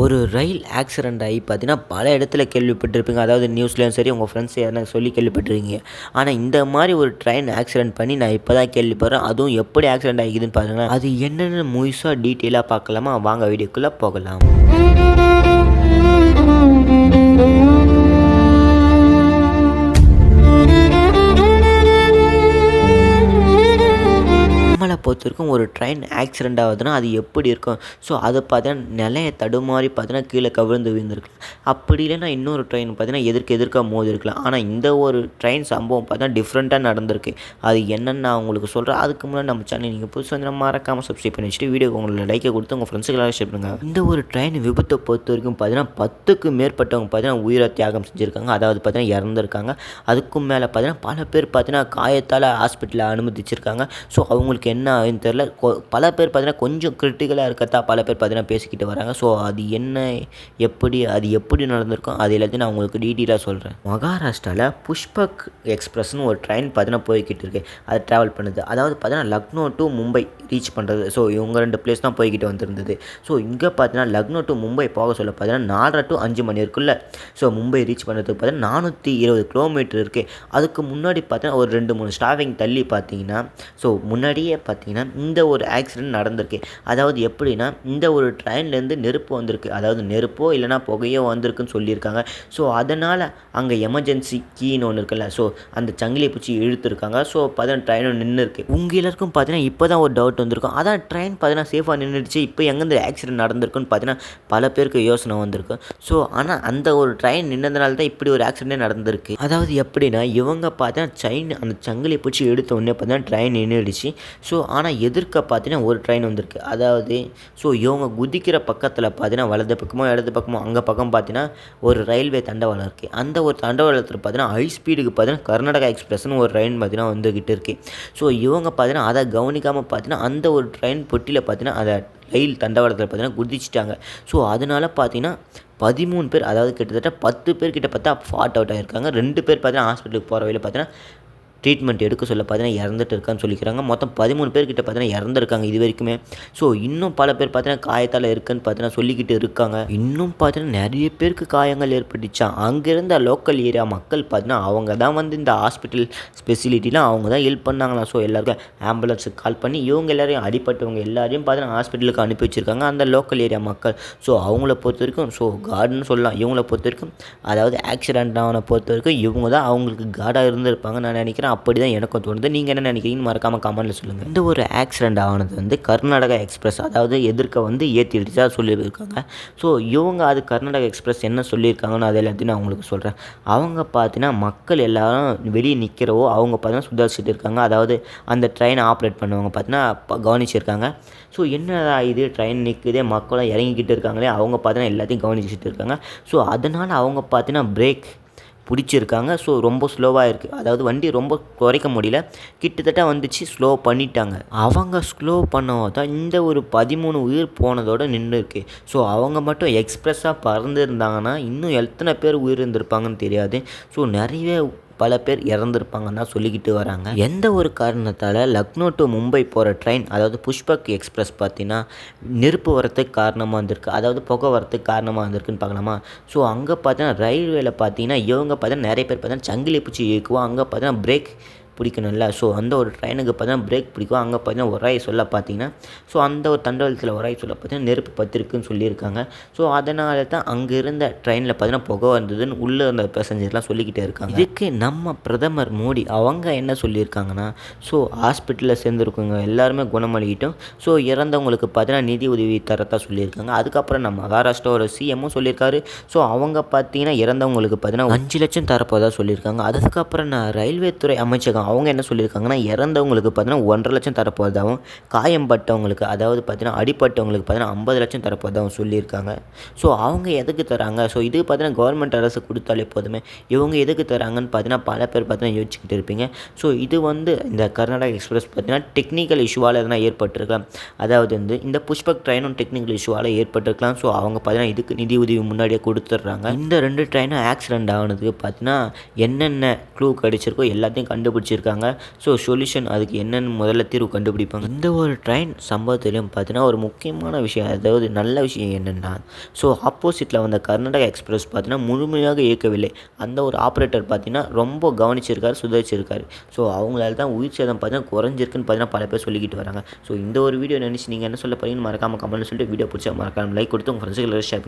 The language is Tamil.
ஒரு ரயில் ஆக்சிடெண்ட் ஆகி பார்த்தீங்கன்னா பல இடத்துல கேள்விப்பட்டிருப்பீங்க. அதாவது நியூஸ்லேயும் சரி உங்கள் ஃப்ரெண்ட்ஸ் எதனா சொல்லி கேள்விப்பட்டிருக்கீங்க. ஆனால் இந்த மாதிரி ஒரு ட்ரெயின் ஆக்சிடெண்ட் பண்ணி நான் இப்போ தான் கேள்விப்படுறேன். அதுவும் எப்படி ஆக்சிடெண்ட் ஆகிக்குதுன்னு பாருங்கள் அது என்னென்ன முழுசாக டீட்டெயிலாக பார்க்கலாமா? வாங்க வீடியோக்குள்ளே போகலாம். பொறுத்த வரைக்கும் ஒரு ட்ரெயின் ஆக்சிடெண்ட் ஆகுதுன்னா அது எப்படி இருக்கும்? ஸோ அதை பார்த்தீங்கன்னா நிலைய தடுமாறி பார்த்தீங்கன்னா கீழே கவிழ்ந்து விழுந்திருக்கலாம். அப்படி இல்லைன்னா இன்னொரு ட்ரெயின் பார்த்தீங்கன்னா எதிர்க்க எதிர்க்க மோதி இருக்கலாம் ஆனால் இந்த ஒரு ட்ரெயின் சம்பவம் பார்த்தீங்கன்னா டிஃப்ரெண்ட்டாக நடந்திருக்கு. அது என்னென்னு நான் உங்களுக்கு சொல்கிறேன் அதுக்கு முன்னாடி நம்ம சேனல் நீங்கள் புதுசு வந்து மறக்காமல் சப்ஸ்கிரைப் பண்ணி வச்சுட்டு வீடியோ உங்களை லைக்கை கொடுத்து உங்கள் ஃப்ரெண்ட்ஸுக்கெல்லாம் ஷேர் பண்ணுங்கள் இந்த ஒரு ட்ரெயின் விபத்தை பொறுத்த வரைக்கும் பார்த்தீங்கன்னா பத்துக்கு மேற்பட்டவங்க பார்த்தீங்கன்னா உயிரை தியாகம் செஞ்சுருக்காங்க. அதாவது பார்த்தீங்கன்னா இறந்துருக்காங்க. அதுக்கும் மேலே பார்த்தீங்கன்னா பல பேர் பார்த்தீங்கன்னா காயத்தால் ஹாஸ்பிட்டலில் அனுமதிச்சிருக்காங்க. ஸோ அவங்களுக்கு என்ன அப்படின்னு தெரில கொ- பல பேர் பார்த்தீங்கன்னா கொஞ்சம் கிரிட்டிக்கலாக இருக்கத்தான் பல பேர் பார்த்தீங்கன்னா பேசிக்கிட்டு வராங்க. ஸோ அது என்ன எப்படி அது எப்படி நடந்திருக்கும் அது எல்லாத்தையும் நான் உங்களுக்கு டீட்டெயிலாக சொல்கிறேன் மகாராஷ்டிராவில் புஷ்பக் எக்ஸ்பிரஸ்னு ஒரு ட்ரெயின் பார்த்தீங்கன்னா போய்கிட்டு இருக்கு. அது ட்ராவல் பண்ணுது. அதாவது பார்த்தீங்கன்னா லக்னோ டு மும்பை ரீச் பண்ணுறது ஸோ இவங்க ரெண்டு பிளேஸ் தான் போய்கிட்டு வந்திருந்தது. ஸோ இங்கே பார்த்தீங்கன்னா லக்னோ டு மும்பை போக சொல்ல பார்த்தீங்கன்னா நாலரை டு அஞ்சு மணி இருக்குல்ல. ஸோ மும்பை ரீச் பண்ணுறதுக்கு பார்த்தீங்கன்னா நானூற்றி இருபது கிலோமீட்டர் இருக்குது அதுக்கு முன்னாடி பார்த்தீங்கன்னா ஒரு ரெண்டு மூணு ஸ்டாவிங் தள்ளி பார்த்தீங்கன்னா ஸோ முன்னாடியே பார்த்தீங்கன்னா இந்த ஒரு ஆக்சிடென்ட் நடந்திருக்கு. அதாவது எப்படின்னா இந்த ஒரு ட்ரெயின்லேருந்து நெருப்பு வந்திருக்கு. அதாவது நெருப்போ இல்லைனா புகையோ வந்திருக்குன்னு சொல்லியிருக்காங்க. ஸோ அதனால் அங்கே எமர்ஜென்சி கீன்னு ஒன்று இருக்குல்ல. ஸோ அந்த சங்கிலியை பிடிச்சி இழுத்துருக்காங்க. ஸோ பார்த்தீங்கன்னா ட்ரெயினும் நின்று இருக்கு உங்கள் எல்லாருக்கும் பார்த்தீங்கன்னா இப்போ தான் ஒரு டவுட் வந்திருக்கும். அதான் ட்ரெயின் பார்த்தீங்கன்னா சேஃபாக நின்றுடுச்சு இப்போ எங்கேருந்து ஆக்சிடென்ட் நடந்திருக்குன்னு பார்த்தீங்கன்னா பல பேருக்கு யோசனை வந்திருக்கு. ஸோ ஆனால் அந்த ஒரு ட்ரெயின் நின்றதுனால தான் இப்படி ஒரு ஆக்சிடென்ட் நடந்திருக்கு. அதாவது எப்படின்னா இவங்க பார்த்தீங்கன்னா செயின் அந்த சங்கிலியை பிடிச்சி எடுத்த உடனே பார்த்தீங்கன்னா ட்ரெயின் நின்றுடுச்சு ஸோ ஆனால் ஆனால் எதிர்க்க பார்த்தீங்கன்னா ஒரு ட்ரெயின் வந்திருக்கு. அதாவது ஸோ இவங்க குதிக்கிற பக்கத்தில் பார்த்தீங்கன்னா வலது பக்கமோ இடது பக்கமோ அங்கே பக்கம் பார்த்தீங்கன்னா ஒரு ரயில்வே தண்டவாளம் இருக்குது அந்த ஒரு தண்டவாளத்தில் பார்த்தீங்கன்னா ஹை ஸ்பீடுக்கு பார்த்தீங்கன்னா கர்நாடகா எக்ஸ்பிரஸ்னு ஒரு ட்ரெயின் பார்த்தீங்கன்னா வந்துக்கிட்டு இருக்குது ஸோ இவங்க பார்த்தீங்கன்னா அதை கவனிக்காமல் பார்த்தீங்கன்னா அந்த ஒரு ட்ரெயின் பொட்டியில் பார்த்தீங்கன்னா அதை ரயில் தண்டவாளத்தில் பார்த்தீங்கன்னா குதிச்சிட்டாங்க. ஸோ அதனால் பார்த்தீங்கன்னா பதிமூணு பேர் அதாவது கிட்டத்தட்ட பத்து பேர் கிட்ட பார்த்தா ஃபாட் அவுட் ஆகிருக்காங்க ரெண்டு பேர் பார்த்தீங்கன்னா ஹாஸ்பிட்டலுக்கு போகிற வழியில் பார்த்தீங்கன்னா ட்ரீட்மெண்ட் எடுக்க சொல்ல பார்த்தீங்கன்னா இறந்துட்டு இருக்கான்னு சொல்லிக்கிறாங்க. மொத்தம் பதிமூணு பேர்கிட்ட பார்த்தீங்கன்னா இறந்துருக்காங்க இது வரைக்குமே. ஸோ இன்னும் பல பேர் பார்த்தீங்கன்னா காயத்தால் இருக்குன்னு பார்த்தீங்கன்னா சொல்லிக்கிட்டு இருக்காங்க. இன்னும் பார்த்தீங்கன்னா நிறைய பேருக்கு காயங்கள் ஏற்பட்டுச்சான் அங்கே இருந்த லோக்கல் ஏரியா மக்கள் பார்த்தீங்கன்னா அவங்க தான் வந்து இந்த ஹாஸ்பிட்டல் ஸ்பெசிலிட்டிலாம் அவங்க தான் ஹெல்ப் பண்ணாங்களா ஸோ எல்லாருக்கும் ஆம்புலன்ஸுக்கு கால் பண்ணி இவங்க எல்லாரையும் அடிப்பட்டவங்க எல்லாரையும் பார்த்தீங்கன்னா ஹாஸ்பிட்டலுக்கு அனுப்பி வச்சிருக்காங்க. அந்த லோக்கல் ஏரியா மக்கள். ஸோ அவங்கள பொறுத்த வரைக்கும் ஸோ கார்டுன்னு சொல்லலாம். இவங்கள பொறுத்த வரைக்கும் அதாவது ஆக்சிடென்ட் ஆனவனை பொறுத்த வரைக்கும் இவங்க தான் அவங்களுக்கு கார்டாக இருந்திருப்பாங்க நான் நினைக்கிறேன். அப்படி தான் எனக்கும் தோணுது. நீங்கள் என்ன நினைக்கிறீங்கன்னு மறக்காமல் கமெண்ட்டில் சொல்லுங்கள் இந்த ஒரு ஆக்சிடென்ட் ஆனது வந்து கர்நாடகா எக்ஸ்பிரஸ் அதாவது எதிர்க்க வந்து ஏற்றிடுச்சா சொல்லியிருக்காங்க. ஸோ இவங்க அது கர்நாடகா எக்ஸ்பிரஸ் என்ன சொல்லியிருக்காங்கன்னு அது எல்லாத்தையும் நான் உங்களுக்கு சொல்கிறேன் அவங்க பார்த்தீங்கன்னா மக்கள் எல்லாரும் வெளியே நிற்கிறவோ அவங்க பார்த்தீங்கன்னா சுதாரிச்சுட்டு இருக்காங்க. அதாவது அந்த ட்ரெயினை ஆப்ரேட் பண்ணுவாங்க பார்த்தீங்கன்னா கவனிச்சிருக்காங்க. ஸோ என்னடா இது? ட்ரெயின் நிற்குதே மக்களும் இறங்கிக்கிட்டு இருக்காங்களே. அவங்க பார்த்தீங்கன்னா எல்லாத்தையும் கவனிச்சுட்டு இருக்காங்க. ஸோ அதனால் அவங்க பார்த்தீங்கன்னா பிரேக் பிடிச்சிருக்காங்க. ஸோ ரொம்ப ஸ்லோவாக இருக்குது அதாவது வண்டி ரொம்ப குறைக்க முடியல. கிட்டத்தட்ட வந்துச்சு ஸ்லோ பண்ணிட்டாங்க. அவங்க ஸ்லோ பண்ணவோ தான் இந்த ஒரு பதிமூணு உயிர் போனதோட நின்று இருக்கு. ஸோ அவங்க மட்டும் எக்ஸ்ப்ரெஸ்ஸாக பறந்துருந்தாங்கன்னா இன்னும் எத்தனை பேர் உயிர் இருந்திருப்பாங்கன்னு தெரியாது. ஸோ நிறைய பல பேர் இறந்துருப்பாங்கன்னு தான் சொல்லிக்கிட்டு வராங்க. எந்த ஒரு காரணத்தால் லக்னோ டு மும்பை போகிற ட்ரெயின் அதாவது புஷ்பக் எக்ஸ்பிரஸ் பார்த்தீங்கன்னா நெருப்பு வரத்துக்கு காரணமாக இருந்திருக்கு. அதாவது புகை வரத்துக்கு காரணமாக இருந்திருக்குன்னு பார்க்கலாமா? ஸோ அங்கே பார்த்தீங்கன்னா ரயில்வேல பார்த்தீங்கன்னா இவங்க பார்த்தீங்கன்னா நிறைய பேர் பார்த்தீங்கன்னா சங்கிலி பூச்சி இயக்குவோம் அங்கே பார்த்தீங்கன்னா பிரேக் பிடிக்கணும்ல. ஸோ அந்த ஒரு ட்ரெயினுக்கு பார்த்தீங்கன்னா பிரேக் பிடிக்கும். அங்கே பார்த்தீங்கன்னா ஒராய் சொல்ல பார்த்தீங்கன்னா ஸோ அந்த ஒரு தண்டவாளத்தில் ஒராய் சொல்ல பார்த்தீங்கன்னா நெருப்பு பத்திருக்குன்னு சொல்லியிருக்காங்க. ஸோ அதனால தான் அங்கே இருந்த ட்ரெயினில் பார்த்தீங்கன்னா புகை வந்ததுன்னு உள்ளே இருந்த பேசஞ்சர்லாம் சொல்லிக்கிட்டே இருக்காங்க. இதுக்கு நம்ம பிரதமர் மோடி அவங்க என்ன சொல்லியிருக்காங்கன்னா ஸோ ஹாஸ்பிட்டலில் சேர்ந்துருக்கவங்க எல்லாருமே குணமளிக்கிட்டும் ஸோ இறந்தவங்களுக்கு பார்த்தீங்கன்னா நிதி உதவி தரத்தா சொல்லியிருக்காங்க. அதுக்கப்புறம் நம்ம மகாராஷ்டிராவோட சிஎம்மும் சொல்லியிருக்காரு. ஸோ அவங்க பார்த்தீங்கன்னா இறந்தவங்களுக்கு பார்த்தீங்கன்னா அஞ்சு லட்சம் தரப்போதா சொல்லியிருக்காங்க. அதுக்கப்புறம் நான் ரயில்வே துறை அமைச்சகம் அவங்க என்ன சொல்லியிருக்காங்கன்னா இறந்தவங்களுக்கு பார்த்தீங்கன்னா ஒன்றரை லட்சம் தரப்போதாகவும் காயம்பட்டவங்களுக்கு அதாவது பார்த்தீங்கன்னா அடிப்பட்டவங்களுக்கு பார்த்தீங்கன்னா ஐம்பது லட்சம் தரப்போதாகவும் சொல்லியிருக்காங்க. ஸோ அவங்க எதுக்கு தராங்க? ஸோ இது பார்த்தீங்கன்னா கவர்மெண்ட் அரசு கொடுத்தாலே போதுமே. இவங்க எதுக்கு தராங்கன்னு பார்த்தீங்கன்னா பல பேர் பார்த்தீங்கன்னா யோசிச்சுக்கிட்டு இருப்பீங்க. ஸோ இது வந்து இந்த கர்நாடகா எக்ஸ்பிரஸ் பார்த்தீங்கன்னா டெக்னிக்கல் இஷ்யூவால் எதனா ஏற்பட்டிருக்கலாம். அதாவது வந்து இந்த புஷ்பக் ட்ரெயினும் டெக்னிக்கல் இஷ்யூவால் ஏற்பட்டிருக்கலாம். ஸோ அவங்க பார்த்தீங்கன்னா இதுக்கு நிதி உதவி முன்னாடியே கொடுத்துட்றாங்க. இந்த ரெண்டு ட்ரெயினும் ஆக்சிடென்ட் ஆனதுக்கு பார்த்தீங்கன்னா என்னென்ன க்ளூ கிடச்சிருக்கோ எல்லாத்தையும் கண்டுபிடிச்சி வச்சுருக்காங்க. ஸோ சொல்யூஷன் அதுக்கு என்னென்னு முதல்ல தீர்வு கண்டுபிடிப்பாங்க. இந்த ஒரு ட்ரெயின் சம்பவத்திலையும் பார்த்தீங்கன்னா ஒரு முக்கியமான விஷயம் அதாவது நல்ல விஷயம் என்னென்னா ஸோ ஆப்போசிட்டில் வந்த கர்நாடகா எக்ஸ்பிரஸ் பார்த்தீங்கன்னா முழுமையாக இயக்கவில்லை. அந்த ஒரு ஆப்ரேட்டர் பார்த்தீங்கன்னா ரொம்ப கவனிச்சிருக்காரு சுதாரிச்சிருக்காரு ஸோ அவங்களால தான் உயிர் சேதம் பார்த்தீங்கன்னா குறைஞ்சிருக்குன்னு பார்த்தீங்கன்னா பல பேர் சொல்லிக்கிட்டு வராங்க. ஸோ இந்த ஒரு வீடியோ நினச்சி நீங்கள் என்ன சொல்ல போகிறீங்கன்னு மறக்காமல் கமெண்ட்ல சொல்லிட்டு வீடியோ பிடிச்சா மறக்காமல் லைக் கொடுத்து உங்கள் ஃப்ரெண்ட்ஸுக்கு ஷேர்